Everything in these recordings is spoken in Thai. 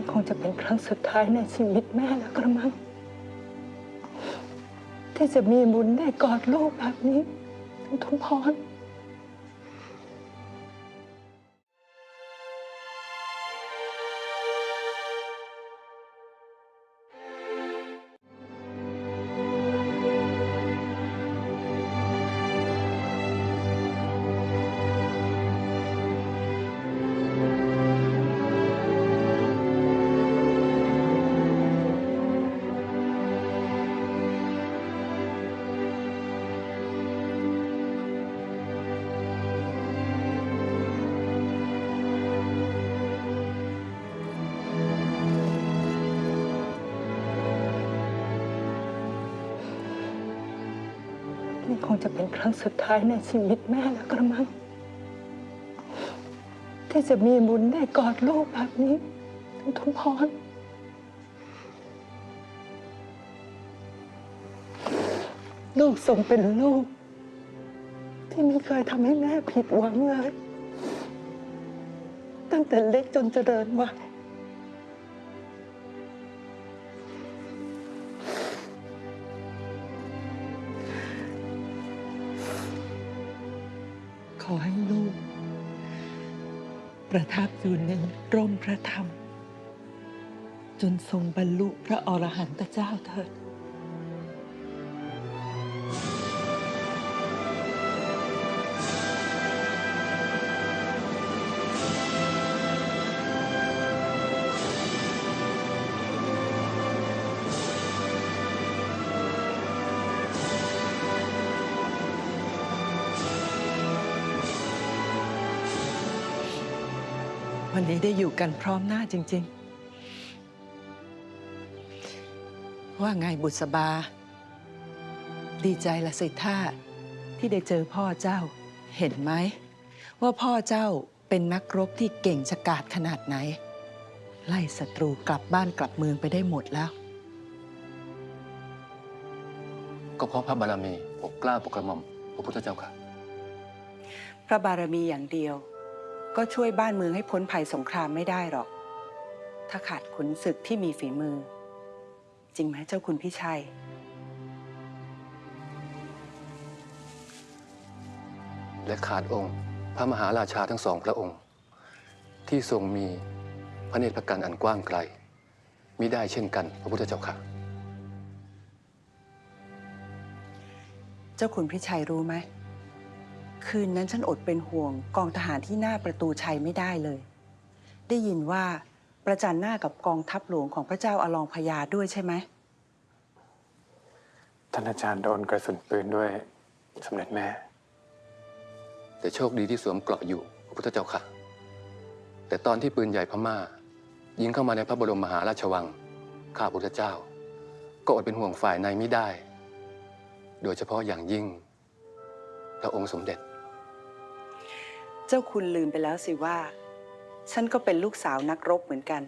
นี่คงจะเป็นครั้งสุดท้ายในชีวิตแม่แล้วกระมัง ที่จะมีบุญได้กอดลูกแบบนี้ ทุกพร งจะเป็นครั้งสุดท้ายในชีวิตแม่แล้วกระมัง ที่จะมีบุญได้กอดลูกแบบนี้ทุกพรลูกทรงเป็นลูก ที่ไม่เคยทำให้แม่ผิดหวังเลย ตั้งแต่เล็กจนเจริญวัย อให้ลูก ประทับอยู่ในร่มพระธรรม จนทรงบรรลุพระอรหันตเจ้าเถิด วันนี้ได้อยู่กันพร้อมหน้าจริง ๆ ว่าไงบุษบา ดีใจละสิท่าที่ได้เจอพ่อเจ้า เห็นไหม ว่าพ่อเจ้าเป็นนักรบที่เก่งฉกาจขนาดไหน ไล่ศัตรูกลับบ้านกลับเมืองไปได้หมดแล้ว ก็เพราะพระบารมีปกกล้าปกกระหม่อมพระพุทธเจ้าค่ะ พระบารมีอย่างเดียว ก็ช่วยบ้านเมืองให้พ้นภัยสงครามไม่ได้หรอก ถ้าขาดขุนศึกที่มีฝีมือ จริงไหมเจ้าคุณพี่ชัย และขาดองค์ พระมหาราชาทั้งสองพระองค์ ที่ทรงมีพระเนตรพระกันอันกว้างไกลมิได้เช่นกัน พระพุทธเจ้าค่ะ เจ้าคุณพี่ชัยรู้ไหม คืนนั้นฉันอดเป็นห่วง กองทหารที่หน้าประตูชัยไม่ได้เลย ได้ยินว่าประจันหน้ากับกองทัพหลวงของพระเจ้าอลองพญาด้วยใช่ไหมท่านอาจารย์โดนกระสุนปืนด้วยสมเด็จแม่ แต่โชคดีที่สวมเกราะอยู่พระพุทธเจ้าค่ะ แต่ตอนที่ปืนใหญ่พม่า ยิงเข้ามาในพระบรมมหาราชวัง ข้าพุทธเจ้า ก็อดเป็นห่วงฝ่ายในไม่ได้ โดยเฉพาะอย่างยิ่งพระองค์สมเด็จ เจ้าคุณลืมไปแล้วสิว่า ฉันก็เป็นลูกสาวนักรบเหมือนกัน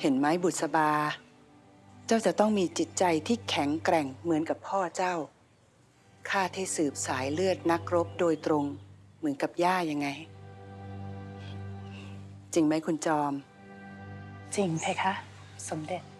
เห็นไหมบุษบา เจ้าจะต้องมีจิตใจที่แข็งแกร่งเหมือนกับพ่อเจ้า ข้าที่สืบสายเลือดนักรบโดยตรงเหมือนกับย่ายังไง จริงไหมคุณจอม จริงเพคะ สมเด็จ